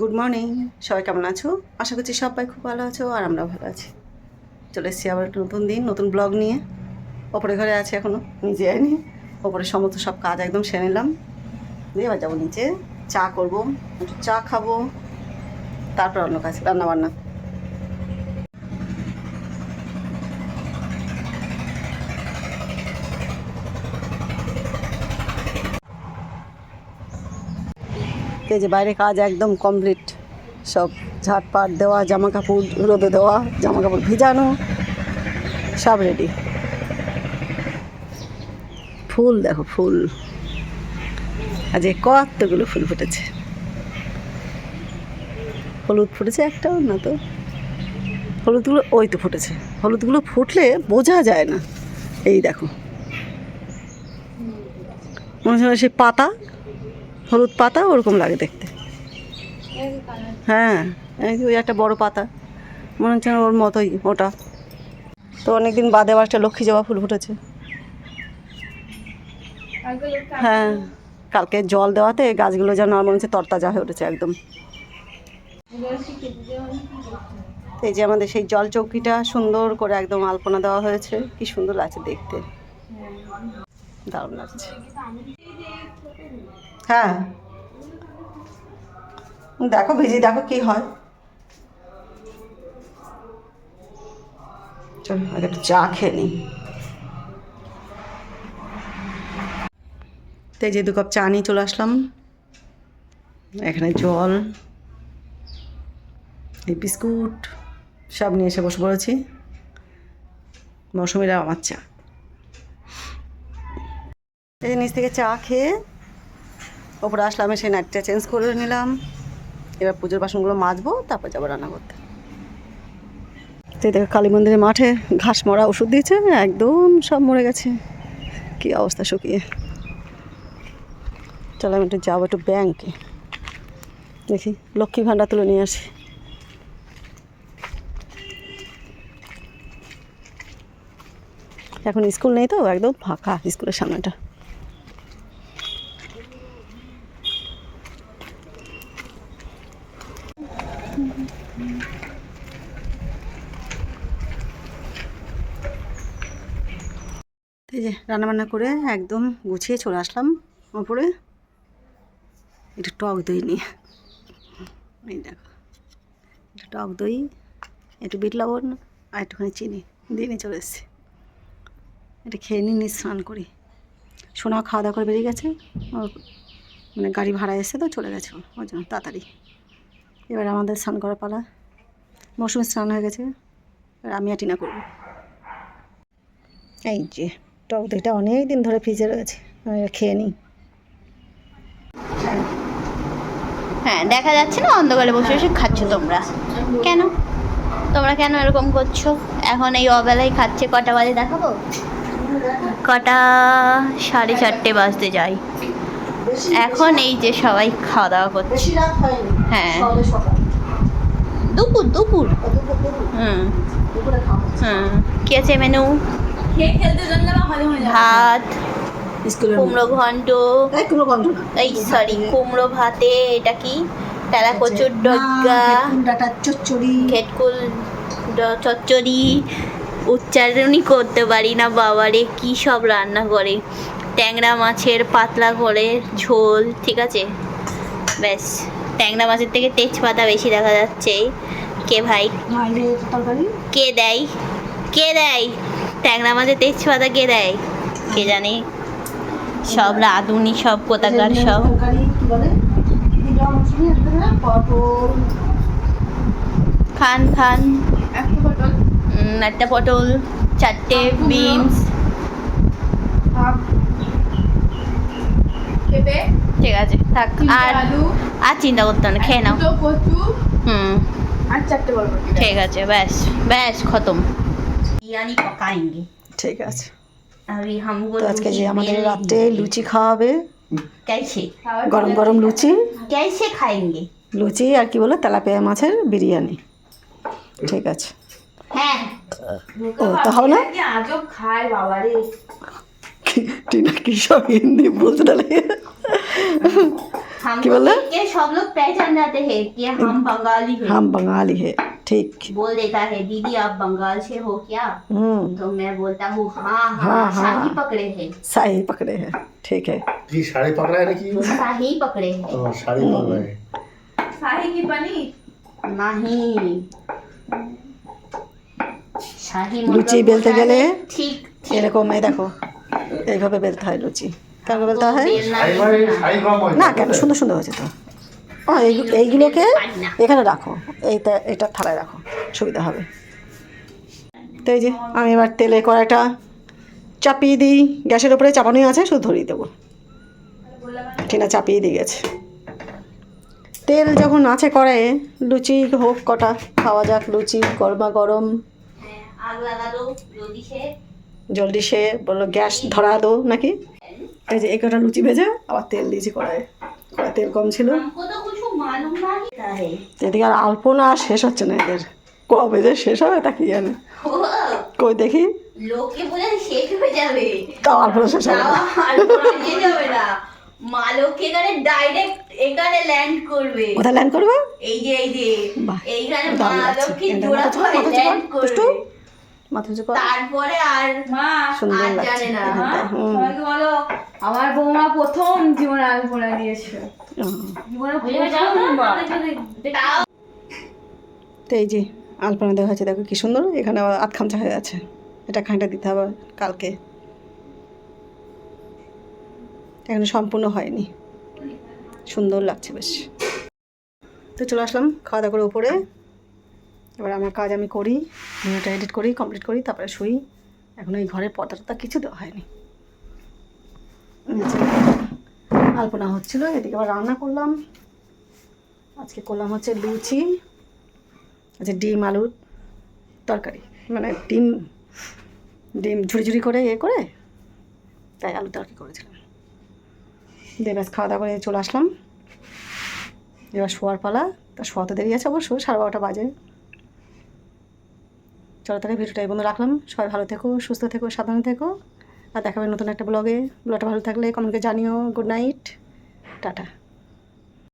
Good morning সবাই কেমন আছো? আশা করছি সবাই খুব ভালো আছো আর আমরা ভালো আছি। চলে এসেছি আবার একটা নতুন দিন, নতুন ব্লগ নিয়ে। ওপরে ঘরে আছে এখনও নিজে আইনি। ওপরে সমস্ত সব কাজ একদম সেরে নিলাম। দিয়ে এবার যাব নিচে, চা করব, একটু চা খাব, তারপর অন্য কাজ রান্না এই যে বাইরে কাজ একদম কমপ্লিট সব ঝাটপাট দেওয়া জামা কাপড় রোদে দেওয়া জামা কাপড় ভিজানো, সব রেডি ফুল দেখো, ফুল। আজ কতগুলো ফুল ফুটেছে? হলুদ ফুটেছে একটাও না তো? হলুদগুলো ওই তো ফুটেছে। হলুদগুলো ফুটলে বোঝা যায় না। এই দেখো। মনে হয় সেই পাতা। হলুদ পাতা ওরকম লাগে দেখতে। হ্যাঁ ওই একটা বড় পাতা। মনে হচ্ছে ওর মতোই ওটা। তো অনেকদিন বাদে আবার একটা লক্ষ্মী জবা ফুল ফুটেছে। হ্যাঁ কালকে জল দেওয়াতে গাছগুলো যেন আমার মনে হচ্ছে তরতাজা হয়ে উঠেছে একদম। এই যে আমাদের সেই জল চৌকিটা সুন্দর করে একদম আলপনা দেওয়া হয়েছে। কি সুন্দর লাগছে দেখতে। দারুণ লাগছে। হ্যাঁ। দেখো ভিজি, দেখো কি হয়। চলো, আগে একটু চা খেয়ে নিই। তো এই যে দু কাপ চা নিয়ে চলে আসলাম। এখানে জল, এই বিস্কুট, সব নিয়ে এসে বসে পড়েছি। মৌসুমিরা আমার চা। এই নিচ থেকে চা খেয়ে ওপরে আসলাম সেই নাইটটা চেঞ্জ করে নিলাম। এবার পুজোর বাসনগুলো মাজবো, তারপর যাব রান্না করতে। তো দেখো, কালী মন্দিরের মাঠে ঘাস মরা ওষুধ দিয়েছে, একদম সব মরে গেছে। কি অবস্থা শুকিয়ে। চলো আমি একটু যাব একটু ব্যাংকে দেখি, লক্ষ্মী ভাণ্ডার তুলে নিয়ে আসি। এখন স্কুল নেই তো, একদম ফাঁকা স্কুলের সামনেটা। এই যে রান্নাবান্না করে একদম গুছিয়ে চলে আসলাম ওপরে। একটু টক দই নিয়ে। এই দেখো, একটু টক দই, একটু বিট লবণ আর একটুখানি চিনি দিয়ে নিয়ে চলে এসেছি। এটা খেয়ে নিয়ে স্নান করি। সোনা খাওয়া দাওয়া করে বেরিয়ে গেছে। ওর মানে গাড়ি ভাড়া এসে তো চলে গেছে ওর জন্য তাড়াতাড়ি। এবার আমাদের স্নান করার পালা। মৌসুমি স্নান হয়ে গেছে। এবার আমি আর টিনা করব। এই যে টক দইটা অনেক দিন ধরে ফ্রিজে রয়েছে। খেয়ে নিই। হ্যাঁ দেখা যাচ্ছে না, অন্ধকারে বসে বসে খাচ্ছ তোমরা। কেন? তোমরা কেন এরকম করছ? এখন এই অবেলায় খাচ্ছে, কটা বাজে দেখাবো? কটা সাড়ে চারটে বাজতে যাই এখন এই যে সবাই খাওয়া দাওয়া করছে। হ্যাঁ। দুপুর দুপুর। হুম। হুম। কি আছে মেনু ভাত কুমড়ো ঘন্ট। এই কুমড়ো গন্ধ এই সরি কুমড়ো ভাতে এটা কি? তেলা কচুর ডগা ডাটা চচ্চড়ি। ঘেটকুল চচ্চড়ি। উচ্চারণই করতে পারি না বাবারে কি সব রান্না করে। ট্যাংরা মাছের পাতলা করে ঝোল ঠিক আছে? ব্যাস ট্যাংরা মাছের থেকে তেজপাতা বেশি দেখা যাচ্ছে। কে ভাই? কে দেয়? কে দেয়? ট্যাংরা মাছের তেজপাতা কে দেয়? কে জানে? সব রাঁধুনি সব কোথাকার সব। খান খান। একটা পটল। চারটে বিনস। ঠিক আছে থাক। আর আর চিন্তা করতে না খেয়ে নাও। হুম। আর ঠিক আছে ব্যাস। ব্যাস খতম। বিরিয়ানি पकाएंगे ঠিক আছে। अभी हमको तो आज के जी हमारे লুচি খাওয়াবে কাইছে গরম গরম লুচি। কাইছে খাएंगे লুচি আর কি বলো তেলাপিয়া মাছের বিরিয়ানি। ঠিক আছে। হ্যাঁ। ও তাহলে কি সব হিন্দি বলতে কি বললে সব লোক ठीक बोल देता है दीदी आप बंगाल से हो क्या हम्म तो मैं बोलता हूँ हाँ हाँ, हाँ हाँ। शाही पकड़े हैं सही पकड़े हैं ठीक है কি শাড়ি পাকড়ায় নাকি शाही पकड़े हैं ও শাড়ি পাকড়ায় শাহি কি পনির नहीं শাহি লুচি मतलब বেলতে होता গেলে है ठीक এরকম এই দেখো এইভাবে বেলতে হয় লুচি কেমন বেলতে হয় বেলনা শাড়ি মানে শাড়ি কম হয় না কেন সুন্দর সুন্দর হয়েছে তো এইগুলোকে এখানে রাখো। এইটা এটা থালায় রাখো। সুবিধা হবে। তো এই যে, আমি এবার তেলে কড়াইটা চাপিয়ে দিই। গ্যাসের উপরে চাপানোই আছে, শুধু ধরিয়ে দেবো। টিনা চাপিয়ে দিয়ে গেছে। তেল যখন আছে কড়াইয়ে, লুচি হোক, কটা, খাওয়া যাক, লুচি, গরমা গরম। জলদি সে বলল, গ্যাস ধরা দো নাকি? এই যে, এই কটা লুচি ভেজে আবার তেল দিয়েছি কড়াইয়ে। কড়াই তেল কম ছিল। এদিকে আর আলপনা আর শেষ হচ্ছে না এদের। কবে যে শেষ হবে তা কি জানে। কই দেখি। লোকে বলে শেষ হয়ে যাবে। তাও আলপনা শেষ হবে। না। মালক এখানে ডাইরেক্ট এখানে ল্যান্ড করবে। কোথায় ল্যান্ড করবে? এই যে এই যে। এইখানে মা লক্ষ্মী জোড়া ল্যান্ড করবে। মাথা উঁচু কর। তারপরে আর মা সুন্দর আর লাগছে জানে না, এখানটায়, বলো আমার বৌমা প্রথম জীবনে আগে পড়া দিয়েছে। তো এই যে আলপনা দেওয়া হয়েছে দেখো কি সুন্দর এখানে আবার আধ খামচা হয়ে আছে। এটা খাঁটা দিতে হবে কালকে। এখনও সম্পূর্ণ হয়নি। সুন্দর লাগছে বেশ। তো চলে আসলাম খাওয়া দাওয়া করে উপরে। এবার আমার কাজ আমি করি ভিডিওটা এডিট করি কমপ্লিট করি, তারপরে শুই। এখন এই ঘরের পর্দা টর্দা কিছু দেওয়া হয়নি। আলপনা হচ্ছিল, এদিকে আবার রান্না করলাম। আজকে করলাম হচ্ছে লুচি আচ্ছা ডিম, আলুর তরকারি। মানে ডিম ডিম ঝুড়ি ঝুড়ি করে, এ করে, তাই আলু তরকারি করেছিলাম। দিয়ে ব্যাস খাওয়া দাওয়া করে চলে আসলাম। এবার শোয়ার পালা, তা শোয়াতে দেরি আছে অবশ্য, সাড়ে বারোটা বাজে। চলো তাহলে ভিডিওটা এই বন্ধু রাখলাম। সবাই ভালো থেকো, সুস্থ থেকো সাধারণ থেকো। আর দেখাবে নতুন একটা ব্লগে। ব্লগটা ভালো থাকলে কমেন্টকে জানিও। Good night tata.